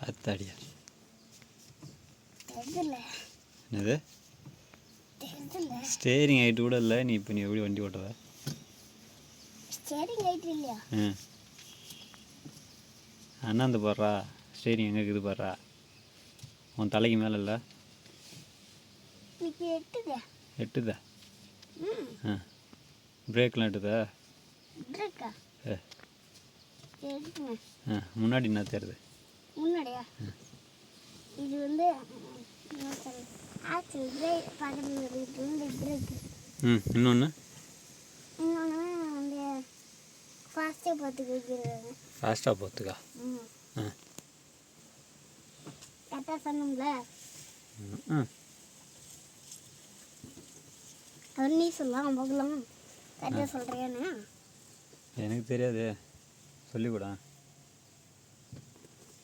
அத்தாடியா? தெரியல. என்னது? தெரியல. ஸ்டேரிங் ஹைட்டு கூட இல்லை. நீ இப்போ நீ எப்படி வண்டி ஓட்டுவ? ஸ்டேரிங் லைட் இல்லையா? ஆ. அண்ணாந்து பாடுறா. ஸ்டேரிங் எங்கே இருக்குது பாடுறா. உன் தலைக்கு மேலே இல்லை. எட்டுதா. எட்டுதா? ம். ஆ. பிரேக்லாம் எட்டுதா? ஆ. முன்னாடி என்ன தெரியுது முன்னாடியா? இது வந்து பிரேக் பக்கத்தில் பிரேக் ம் இன்னொன்று இன்னொன்று வந்து ஃபாஸ்ட்டாக பார்த்து வைக்கிறாங்க ஃபாஸ்ட்டாக போத்துக்கா ம். கரெக்டாக சொன்னோம்ல? ம், அவர் நீ சொல்லலாம் பார்க்கலாம். கரெக்டாக சொல்கிறியாண்ணா எனக்கு தெரியாது. சொல்லிக்கூடா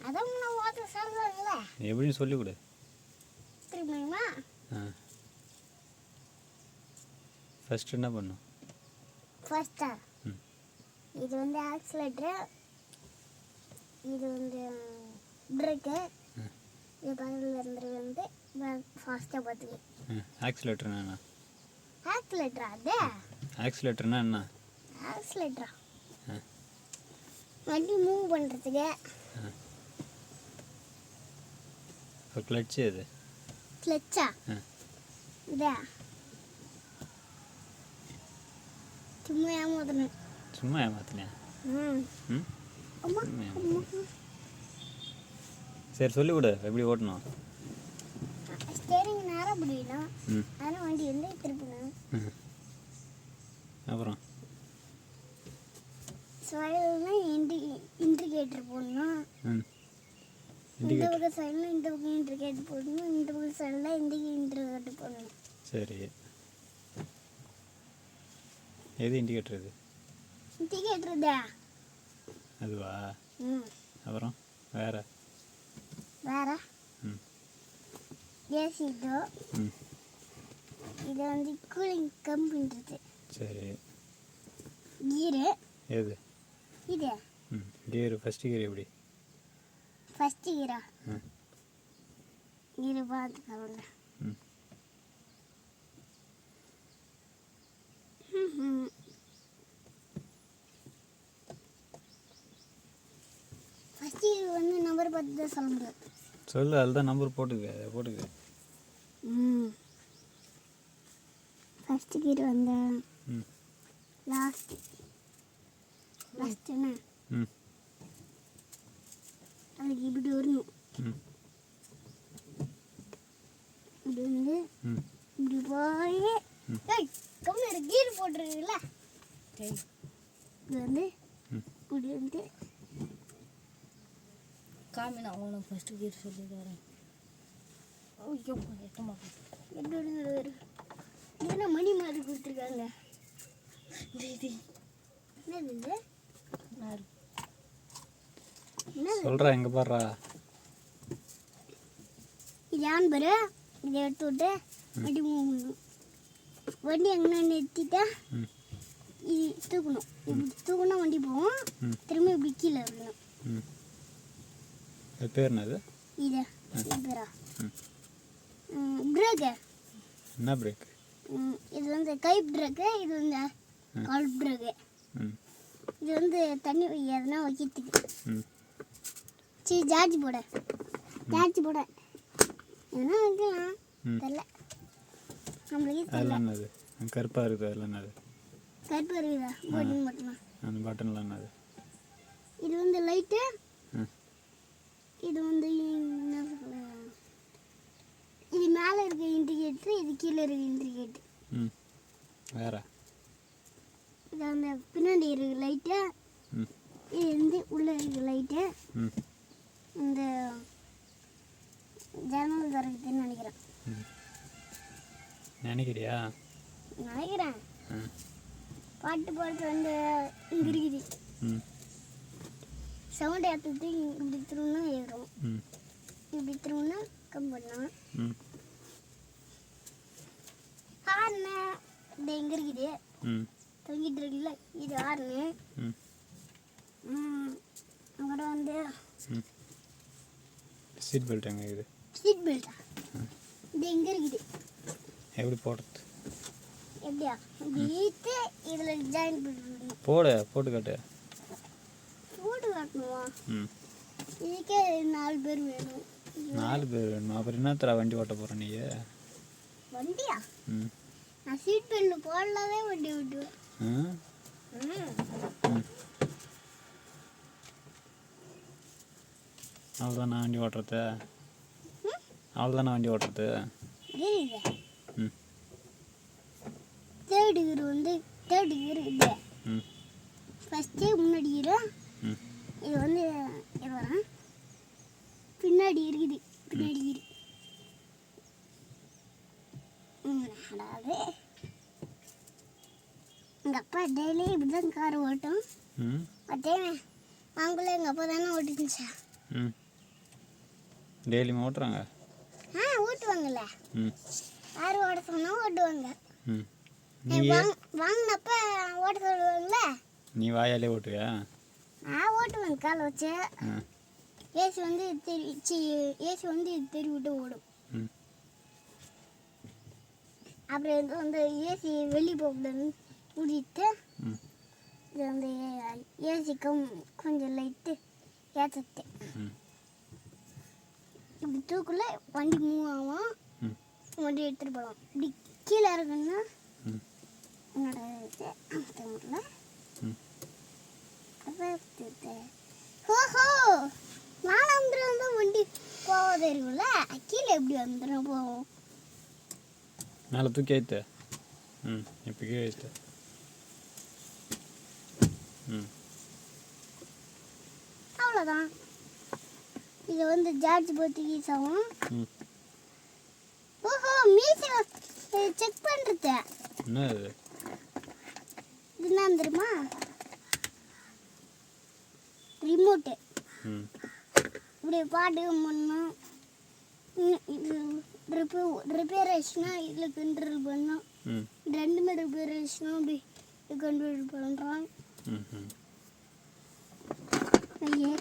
அதான் நான் ஓட்ட சொல்கிறேன்ல எப்படின்னு சொல்லிக்கொடு. திரும்பியுமா ஆ. ஃபஸ்ட்டு என்ன பண்ணும்? ஃபர்ஸ்டா. இது வந்து ஆக்சிலேட்ரு இது வந்து பிரேக்கு. இது பக்கத்தில் இருந்தது வந்து ஃபாஸ்ட்டாக பார்த்துக்கு ஆக்சிலேட்டர்னா என்ன? ஆக்சிலேட்டரா அது? ஆக்சிலேட்டர்னா என்ன? ஆக்சிலேட்டரா ஆ. வண்டி மூவ் பண்ணுறதுக்கு இப்போ கிளட்சு அது கிளச்சா ஆ. இதா? சும்மா ஏமாத்தணும். சும்மா ஏமாத்தினேன் ம். ஏமாத்தினேன். சரி சொல்லிக்கொடு எப்படி ஓட்டணும்? ஸ்டேரிங் நேரம் பிடிக்கணும். ம் அதனால் வண்டி வந்து திருப்பணும் ம். அப்புறம் சைடுனா இண்டி இண்டிகேட்டர் போடணும் ம் இந்த இண்டிகேட்டர் பக்கம் சைடில் இந்த பக்கம் இண்டிகேட்டர் போடணும். இந்த பக்கம் சைடில் இந்த இண்டிகேட்டர் போடணும். சரி. எது இண்டிகேட்டர் இது? இண்டிகேட்டர் தான் அதுவா? ம். அப்புறம் வேற? வேற? ம். ஏசி இதோ. ம். இது வந்து கூலிங் கம்புன்றது. சரி. கீரு. எது? இது. ம். கியர் ஃபஸ்ட்டு கியர் எப்படி? ஃபஸ்ட்டு கீரா? ம். ம்ஹும். ஃபர்ஸ்ட் கீர் வந்து நம்பர் பார்த்து தான் சொல்ல முடியாது சொல்லு அதில் தான் நம்பர் போட்டுக்க போட்டுக்க. ம். ஃபர்ஸ்ட் கீர் வந்து லாஸ்ட் லாஸ்ட்னா அதுக்கு இப்படி வரணும். இப்படி வந்து ம். இப்படி போய். ஏய் கீர் போட்டுருக்குல்ல. இது வந்து இப்படி வந்து காமி நான் உனக்கு ஃபஸ்ட்டு கீர் சொல்லி தரேன் ஐயோ எட்ட மாட்டேன் இதெல்லாம் மணி மாதிரி கொடுத்துருக்காங்க? இது? இது என்னது? எங்கே பாடுறா ஆன் பாரு. இதை எடுத்து விட்டு பண்ணணும் வண்டி எங்கன்னா நிறுத்திட்டா இது தூக்கணும். இப்படி தூக்குனா வண்டி போகும். திரும்ப இப்படி கீழே விடணும். பேர் என்னது? இது. இது பேரா? ம். பிரேக்கு என்ன பிரேக் இது வந்து கை பிரேக்கு இது வந்து. கால் பிரேக்கு இது வந்து தண்ணி எதனா வைக்கிறதுக்கு. சரி ஜார்ஜ் போட. ஜார்ஜ் போட. வைக்கலாம் ம். தெரில நம்மளுக்கே தெரியல. அதெல்லாம் என்னது? கருப்பாக இருக்குது அதெல்லாம் என்னது? கருப்பு இருக்குதா? போட்டிங் மட்டும்தான் அந்த பட்டன்லாம் என்னது? இது வந்து லைட்டு. இது வந்து என்ன இது மேலே இருக்க இண்டிகேட்டர் இது கீழே இருக்க இண்டிகேட்டர் ம். வேற? இது வந்து பின்னாடி இருக்க லைட்டு. இது வந்து உள்ளே இருக்க லைட்டு. இந்த ஜன்னல் திறக்குதுன்னு நினைக்கிறேன். நினைக்கிறியா? நினைக்கிறேன். பாட்டு பாட்டு வந்து இங்கே இருக்குது சவுண்ட் ஏற்றுட்டு இப்படி திரும்பினா ஏறும். இப்படி திரும்பினா கம் பண்ணலாம் ஹார்னு இந்த இங்கே இருக்குது தொங்கிட்டு இருக்குல்ல இது ஹார்னு அப்புறம் வந்து சீட் பெல்ட் எங்கே இருக்குது? சீட் பெல்ட்டா இது எங்கே இருக்குது எப்படி போடுறது எப்படியா இழுத்து இதில் ஜாயின் பண்ணிடணும் போடு போட்டு காட்டு போட்டு காட்டணுமா ம் இதுக்கே நாலு பேர் வேணும் நாலு பேர் வேணுமா அப்புறம் என்னத்தர வண்டி ஓட்ட போகிற நீ வண்டியா ம் நான் சீட் பெல்ட் போடலாவே வண்டி விட்டுவேன் அவ்வளோதான் நான் வண்டி ஓட்டுறது அவ்வளோதான் நான் வண்டி ஓட்டுறது? ம். தேர்ட் கியர் வந்து தேர்ட் கியர் இது ம். ஃபஸ்ட்டே முன்னாடி கியர் ம். இது வந்து இது பின்னாடி இருக்குது பின்னாடி கியர் அதாவது எங்கள் அப்பா டெய்லி இப்படி தான் கார் ஓட்டும். ம். அதே அவங்களே எங்கள் அப்பா தானே ஓட்டிருந்துச்சா ம். டெய்லியுமே ஓட்டுறாங்க? ஓட்டுவாங்கல்ல ம். யார் நீ நீ வாங் வாங்கினப்ப ஓட்ட சொல்லுவாங்கல்ல? நீ வாயாலே ஓட்டுவியா? நான் ஓட்டுவேன் கால் வச்சு. ஏசி வந்து தெரி சி ஏசி வந்து தெரி விட்டு ஓடும். அப்புறம் வந்து ஏசி வெளியே போகக்கூடாதுன்னு ஊதிட்டு இது வந்து ஏசி கம் கொஞ்சம் லைட்டு ஏற்றத்து ம். இப்படி தூக்குள்ள வண்டி மூவ் ஆகும். வண்டி எடுத்துகிட்டு போகலாம் இப்படி கீழே இறங்குன்னா ம். என்னோட அமுத்த முடியல ஓஹோ நான் வந்துடும் தான் வண்டி போகாத இருக்கும்ல கீழே எப்படி வந்துடும் போவோம் மேலே தூக்கி ஏற்று ம் இப்போ கீழே ஏற்று ம். அவ்வளோதான் இது வந்து ஜார்ஜ் போர்த்துகீஸ் ஆகும் ஓஹோ மீசி செக் பண்ணுறது என்ன இது? என்ன தெரியுமா? ரிமோட்டு இப்படி பாட்டு பண்ணணும் ரிப்பேர் ஆயிடுச்சுன்னா இதில் கண்ட்ரோல் பண்ணணும் ம். ரெண்டுமே ரிப்பேர் ஆயிடுச்சுன்னா அப்படி கண்ட்ரோல் பண்ணுறான் ஐயே.